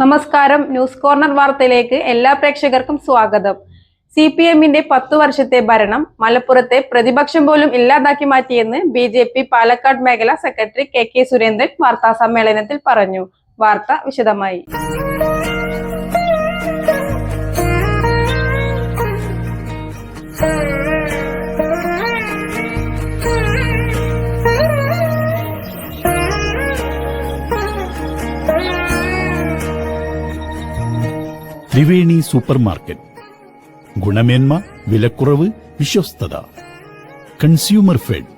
നമസ്കാരം. News corner വാർത്തയിലേക്ക് എല്ലാ പ്രേക്ഷകർക്കും സ്വാഗതം. സി പി എമ്മിന്റെ പത്തു വർഷത്തെ ഭരണം മലപ്പുറത്തെ പ്രതിപക്ഷം പോലും ഇല്ലാതാക്കി മാറ്റിയെന്ന് ബി ജെ പി പാലക്കാട് മേഖലാ സെക്രട്ടറി കെ കെ സുരേന്ദ്രൻ വാർത്താ സമ്മേളനത്തിൽ പറഞ്ഞു. വാർത്ത വിശദമായി. ത്രിവേണി സൂപ്പർ മാർക്കറ്റ് ഗുണമേന്മ വിലക്കുറവ് വിശ്വസ്തത. കൺസ്യൂമർ ഫെഡ്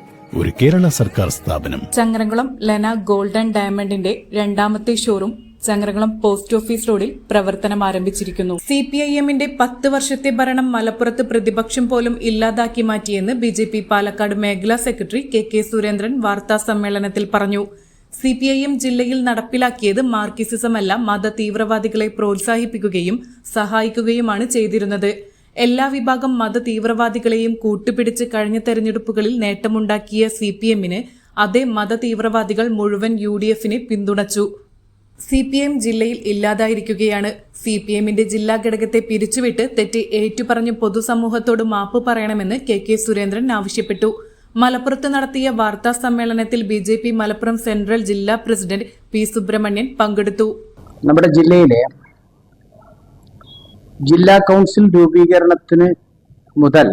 ഒരു കേരള സർക്കാർ സ്ഥാപനം. ചങ്ങരംകുളം ലെന ഗോൾഡൻ ഡയമണ്ടിന്റെ രണ്ടാമത്തെ ഷോറൂം ചങ്ങരംകുളം പോസ്റ്റ് ഓഫീസ് റോഡിൽ പ്രവർത്തനം ആരംഭിച്ചിരിക്കുന്നു. സി പി ഐ എമ്മിന്റെ പത്ത് വർഷത്തെ ഭരണം മലപ്പുറത്ത് പ്രതിപക്ഷം പോലും ഇല്ലാതാക്കി മാറ്റിയെന്ന് ബി ജെ പി പാലക്കാട് മേഖലാ സെക്രട്ടറി കെ കെ സുരേന്ദ്രൻ വാർത്താ സമ്മേളനത്തിൽ പറഞ്ഞു. സി പി ഐ എം ജില്ലയിൽ നടപ്പിലാക്കിയത് മാർക്കിസിസമല്ല മത തീവ്രവാദികളെ പ്രോത്സാഹിപ്പിക്കുകയും സഹായിക്കുകയുമാണ് ചെയ്തിരുന്നത്. എല്ലാ വിഭാഗം മത തീവ്രവാദികളെയും കൂട്ടുപിടിച്ച് കഴിഞ്ഞ തെരഞ്ഞെടുപ്പുകളിൽ നേട്ടമുണ്ടാക്കിയ സി പി എമ്മിന് അതേ മത തീവ്രവാദികൾ മുഴുവൻ യു ഡി എഫിനെ പിന്തുണച്ചു. സി പി എം ജില്ലയിൽ ഇല്ലാതായിരിക്കുകയാണ്. സി പി എമ്മിന്റെ ജില്ലാ ഘടകത്തെ പിരിച്ചുവിട്ട് തെറ്റ് ഏറ്റുപറഞ്ഞ് പൊതുസമൂഹത്തോട് മാപ്പ് പറയണമെന്ന് കെ കെ സുരേന്ദ്രൻ ആവശ്യപ്പെട്ടു. മലപ്പുറത്ത് നടത്തിയ വാർത്താ സമ്മേളനത്തിൽ B J P Malappuram central ജില്ലാ പ്രസിഡന്റ് പി സുബ്രഹ്മണ്യൻ പങ്കെടുത്തു. നമ്മുടെ ജില്ലയിലെ ജില്ലാ കൗൺസിൽ രൂപീകരണത്തിന് മുതൽ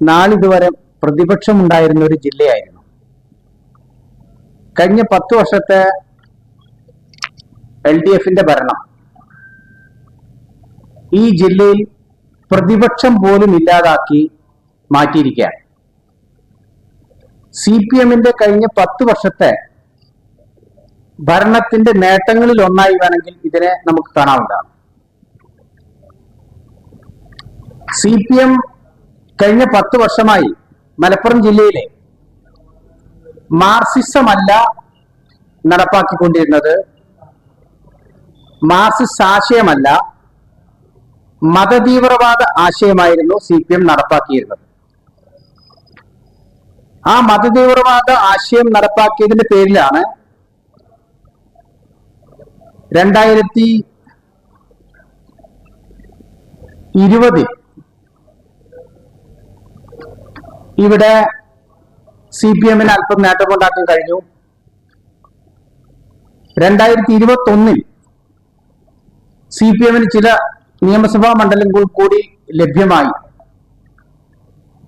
നാളിതുവരെ പ്രതിപക്ഷമുണ്ടായിരുന്ന ഒരു ജില്ലയായിരുന്നു. കഴിഞ്ഞ പത്ത് വർഷത്തെ എൽ ഡി എഫിന്റെ ഭരണം. ഈ ജില്ലയിൽ പ്രതിപക്ഷം പോലും ഇല്ലാതാക്കി മാറ്റിയിരിക്കുകയാണ്. സി പി എമ്മിന്റെ കഴിഞ്ഞ പത്ത് വർഷത്തെ ഭരണത്തിന്റെ നേട്ടങ്ങളിൽ ഒന്നായി വേണമെങ്കിൽ ഇതിനെ നമുക്ക് കാണാവുന്നതാണ്. സി പി എം കഴിഞ്ഞ പത്ത് വർഷമായി മലപ്പുറം ജില്ലയിലെ മാർസിസമല്ല നടപ്പാക്കിക്കൊണ്ടിരുന്നത്. മാർസിസ് ആശയമല്ല മതതീവ്രവാദ ആശയമായിരുന്നു സി പി എം നടപ്പാക്കിയിരുന്നത്. ആ മതതീവ്രവാദ ആശയം നടപ്പാക്കിയതിന്റെ പേരിലാണ് രണ്ടായിരത്തി ഇരുപതിൽ ഇവിടെ സി പി എമ്മിന് അല്പം നേട്ടമുണ്ടാക്കാൻ കഴിഞ്ഞു. രണ്ടായിരത്തി ഇരുപത്തി ഒന്നിൽ സി പി എമ്മിന് ചില നിയമസഭാ മണ്ഡലങ്ങൾ കൂടി ലഭ്യമായി.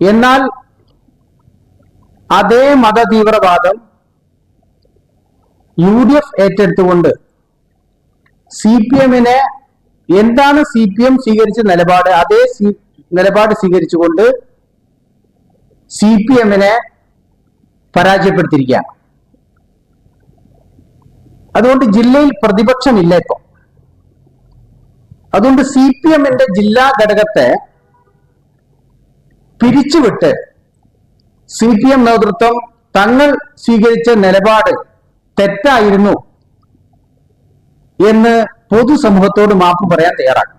എന്നാൽ അതേ മതതീവ്രവാദം യു ഡി എഫ് ഏറ്റെടുത്തുകൊണ്ട് സി പി എമ്മിനെ എന്താണ് സി പി എം സ്വീകരിച്ച നിലപാട്? അതേ നിലപാട് സ്വീകരിച്ചുകൊണ്ട് സി പി എമ്മിനെ പരാജയപ്പെടുത്തിയിരിക്കുകയാണ്. അതുകൊണ്ട് ജില്ലയിൽ പ്രതിപക്ഷമില്ല ഇപ്പൊ. അതുകൊണ്ട് സി പി എമ്മിന്റെ ജില്ലാ ഘടകത്തെ പിരിച്ചുവിട്ട് സി പി എം നേതൃത്വം തങ്ങൾ സ്വീകരിച്ച നിലപാട് തെറ്റായിരുന്നു എന്ന് പൊതുസമൂഹത്തോട് മാപ്പ് പറയാൻ തയ്യാറാണ്.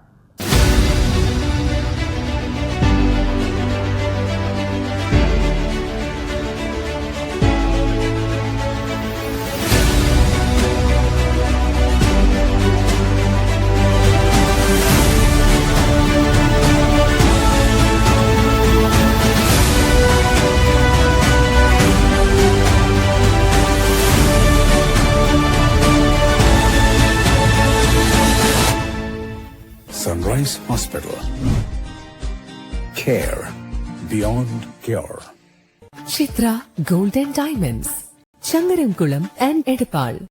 Rice Hospital. Care beyond cure. Chitra Golden Diamonds, Changarankulam and Edipal.